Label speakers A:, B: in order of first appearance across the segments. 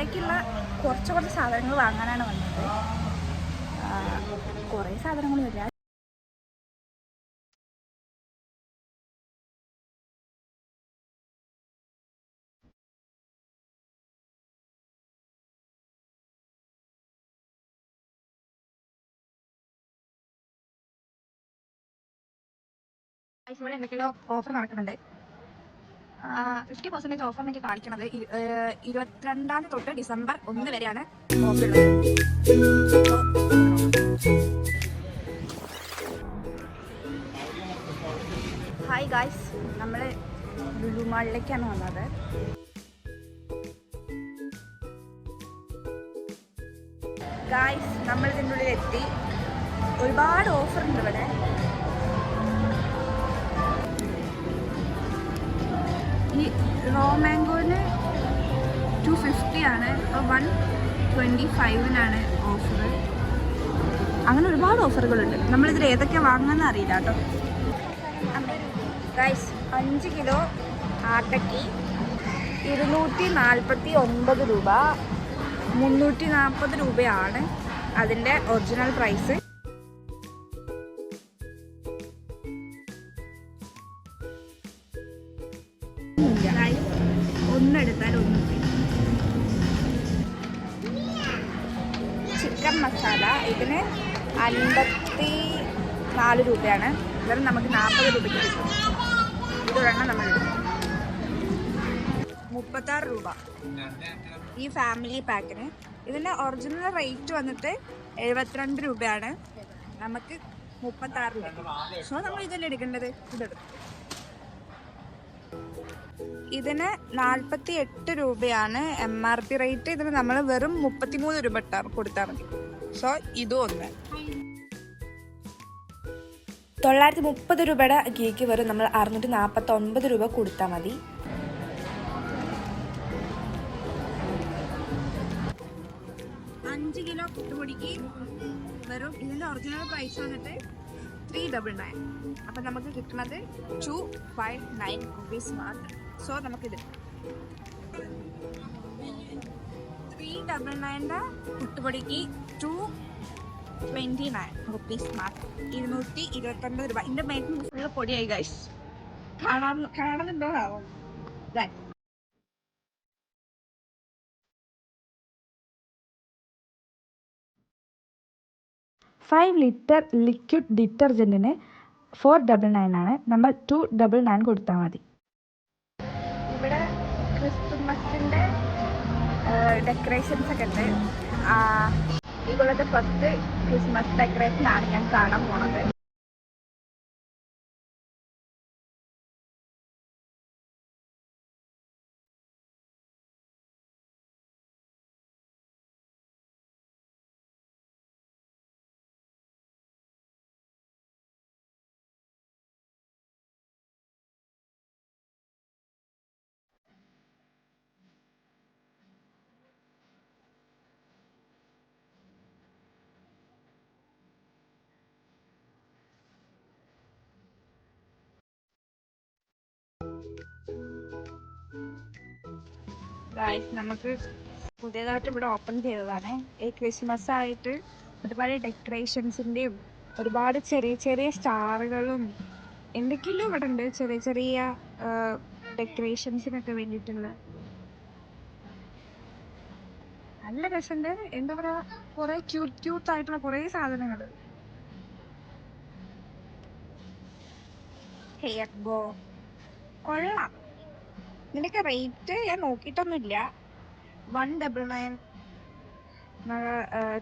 A: ലുലുമാളിലേക്കുള്ള കുറച്ച് കുറച്ച് സാധനങ്ങൾ വാങ്ങാനാണ് വന്നത്. കുറേ സാധനങ്ങളൊന്നുമില്ല ഇവിടെ ഓഫർ നടക്കുന്നുണ്ട്. ഫിഫ്റ്റി പെർസെന്റേജ് ഓഫർ എനിക്ക് കാണിക്കുന്നത് ഇരുപത്തിരണ്ടാം തൊട്ട് ഡിസംബർ ഒന്ന് വരെയാണ് ഹായ് ഗായ്സ് നമ്മൾ ലുലുമാളിലേക്കാണ് വന്നത് ഗായ്സ് നമ്മൾ ഇതിന്റെ ഉള്ളിൽ എത്തി ഒരുപാട് ഓഫർ ഉണ്ട് ഇവിടെ. ഈ റോ മാംഗോന് ടു ഫിഫ്റ്റി ആണ്. വൺ ട്വന്റി ഫൈവിനാണ് ഓഫർ അങ്ങനെ ഒരുപാട് ഓഫറുകളുണ്ട് നമ്മളിതിൽ ഏതൊക്കെ വാങ്ങുന്ന അറിയില്ല കേട്ടോ. ഗൈസ് അഞ്ച് കിലോ ആട്ടയ്ക്ക് ഇരുന്നൂറ്റി നാൽപ്പത്തി ഒൻപത് രൂപ. മുന്നൂറ്റി നാൽപ്പത് രൂപയാണ് അതിന്റെ ഒറിജിനൽ പ്രൈസ് ചിക്കൻ മസാല ഇതിന് അൻപത്തി നാല് രൂപയാണ്. വെറും നമുക്ക് നാൽപ്പത് രൂപയ്ക്ക് കിട്ടും. ഇതൊരെണ്ണം നമ്മൾ എടുക്കും. മുപ്പത്താറ് രൂപ. ഈ ഫാമിലി പാക്കിന് ഇതിന്റെ ഒറിജിനൽ റേറ്റ് വന്നിട്ട് എഴുപത്തിരണ്ട് രൂപയാണ്. നമുക്ക് മുപ്പത്താറ് രൂപ. സോ നമ്മൾ ഇതല്ലേ എടുക്കേണ്ടത്? ഇതെടുക്കും ഇതിന് നാൽപ്പത്തി എട്ട് രൂപയാണ് എം ആർ പി റേറ്റ് ഇതിന് നമ്മൾ വെറും മുപ്പത്തിമൂന്ന് രൂപ കൊടുത്താൽ മതി. സോ ഇതും ഒന്ന്
B: തൊള്ളായിരത്തി മുപ്പത് രൂപയുടെ കേക്ക് വരും നമ്മൾ അറുന്നൂറ്റി നാൽപ്പത്തി ഒൻപത് രൂപ കൊടുത്താൽ മതി.
A: അഞ്ച് കിലോ പുട്ടുപൊടിക്ക് വെറും ഇതിന്റെ ഒറിജിനൽ പ്രൈസ് വന്നിട്ട് ത്രീ ഡബിൾ നയൻ അപ്പം നമുക്ക് കിട്ടുന്നത് ടു ഫൈവ് നയൻ റുപ്പീസ് മാത്രം. സോ നമുക്കിത് ത്രീ ഡബിൾ നയന്റെ പുട്ടുപൊടിക്ക് ടു ട്വന്റി നയൻ റുപ്പീസ് മാത്രം ഇരുന്നൂറ്റി ഇരുപത്തൊൻപത് രൂപ. ഇതിന്റെ മേക്കിംഗ് ഫുള്ള് പൊടിയായി ഗൈസ് കാണാൻ കാണുന്നുണ്ടോ ആവോ Done.
B: ഫൈവ് ലിറ്റർ ലിക്വിഡ് ഡിറ്റർജന്റിന് ഫോർ ഡബിൾ നയൻ ആണ്. നമ്മൾ ടു ഡബിൾ നയൻ കൊടുത്താൽ മതി.
A: ഇവിടെ ക്രിസ്തുമസിന്റെ ഡെക്കറേഷൻസ് ഒക്കെ ഉണ്ട്. ഇപ്പോഴത്തെ ഫസ്റ്റ് ക്രിസ്മസ് ഡെക്കറേഷൻ ആണ് ഞാൻ കാണാൻ പോണത്. Guys, നമുക്ക് പുതിയതായിട്ട് ഇവിടെ ഓപ്പൺ ചെയ്തതാണ്. ഈ ക്രിസ്മസ് ആയിട്ട് ഒരുപാട് ഡെക്കറേഷൻസിന്റെയും ഒരുപാട് ചെറിയ ചെറിയ സ്റ്റാറുകളും എന്തൊക്കെയല്ലോ ഇവിടെ ഉണ്ട്. ചെറിയ ചെറിയ ഡെക്കറേഷൻസിനൊക്കെ വേണ്ടിയിട്ടുള്ള. നല്ല രസമുണ്ട്. എന്താ പറയാ കുറെ ക്യൂട്ട് ക്യൂട്ട് ആയിട്ടുള്ള കുറെ സാധനങ്ങൾ ഹെയർ ബോ കൊള്ളാം. ഇതിന്റെയൊക്കെ റേറ്റ് ഞാൻ നോക്കിയിട്ടൊന്നുമില്ല. One double nine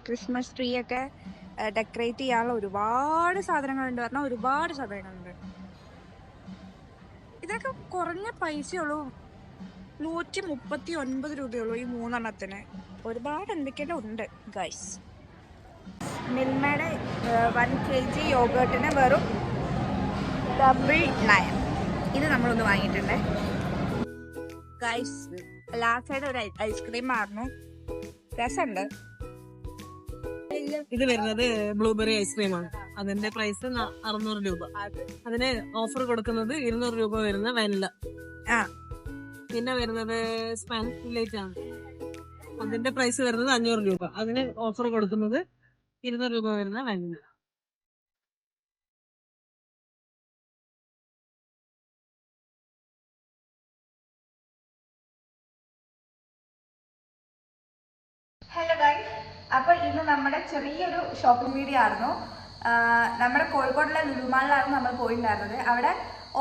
A: Christmas tree ഒക്കെ ഡെക്കറേറ്റ് ചെയ്യാനുള്ള ഒരുപാട് സാധനങ്ങളുണ്ട്. പറഞ്ഞാൽ ഒരുപാട് സാധനങ്ങളുണ്ട്. ഇതൊക്കെ കുറഞ്ഞ പൈസയുള്ളൂ. നൂറ്റി മുപ്പത്തി ഒൻപത് രൂപയുള്ളൂ ഈ മൂന്നെണ്ണത്തിന്. ഒരുപാട് എന്തൊക്കെയാണ് ഉണ്ട് ഗൈസ്? മിൽമയുടെ വൺ കെ ജി യോഗേട്ടിന് വെറും ഡബിൾ നയൻ. ഇത് നമ്മളൊന്ന് വാങ്ങിയിട്ടുണ്ടേ. ഗൈസ് ലാസ്റ്റ് ആയിട്ട് ഒരു ഐസ്ക്രീം ആയിരുന്നു രസമുണ്ട്.
C: ഇത് വരുന്നത് ബ്ലൂബെറി ഐസ്ക്രീം ആണ്. അതിന്റെ പ്രൈസ് അറുന്നൂറ് രൂപ. അതിന് ഓഫർ കൊടുക്കുന്നത് ഇരുന്നൂറ് രൂപ വരുന്ന വാനില പിന്നെ വരുന്നത് സ്പാനിഷ് ആണ്. അതിന്റെ പ്രൈസ് വരുന്നത് അഞ്ഞൂറ് രൂപ. അതിന് ഓഫർ കൊടുക്കുന്നത് ഇരുന്നൂറ് രൂപ വരുന്ന വാനില
A: ഇന്ന് നമ്മുടെ ചെറിയൊരു ഷോപ്പിംഗ് വീഡിയോ ആയിരുന്നു. നമ്മുടെ കോഴിക്കോടുള്ള ലുലുമാളിലാണ് നമ്മൾ പോയിട്ടുണ്ടായിരുന്നത് അവിടെ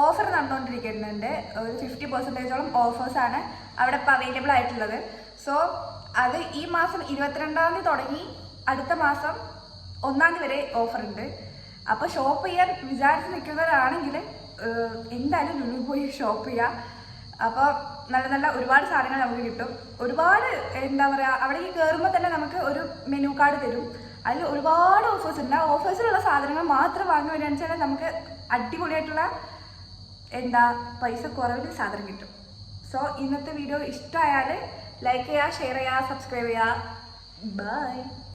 A: ഓഫർ നടന്നുകൊണ്ടിരിക്കുന്നുണ്ട് ഒരു ഫിഫ്റ്റി പെർസെന്റേജോളം ഓഫേഴ്സാണ് അവിടെ ഇപ്പോൾ അവൈലബിൾ ആയിട്ടുള്ളത്. സോ അത് ഈ മാസം ഇരുപത്തിരണ്ടാം തീയതി തുടങ്ങി അടുത്ത മാസം ഒന്നാം തീയതി വരെ ഓഫർ ഉണ്ട്. അപ്പോൾ ഷോപ്പ് ചെയ്യാൻ വിചാരിച്ച് നിൽക്കുന്നവരാണെങ്കിൽ എന്തായാലും ലുലു പോയി ഷോപ്പ് ചെയ്യാം. അപ്പോൾ നല്ല നല്ല ഒരുപാട് സാധനങ്ങൾ നമുക്ക് കിട്ടും. ഒരുപാട് എന്താ പറയുക അവിടേക്ക് കയറുമ്പോൾ തന്നെ നമുക്ക് ഒരു മെനു കാർഡ് തരും. അതിൽ ഒരുപാട് ഓഫേഴ്സ് ഉണ്ട്. ആ ഓഫേഴ്സിലുള്ള സാധനങ്ങൾ മാത്രം വാങ്ങി വരികയാണെന്ന് വെച്ചാൽ നമുക്ക് അടിപൊളിയായിട്ടുള്ള എന്താ പൈസ കുറവിൽ സാധനം കിട്ടും. സോ ഇന്നത്തെ വീഡിയോ ഇഷ്ടമായാൽ ലൈക്ക് ചെയ്യുക ഷെയർ ചെയ്യുക സബ്സ്ക്രൈബ് ചെയ്യുക. ബൈ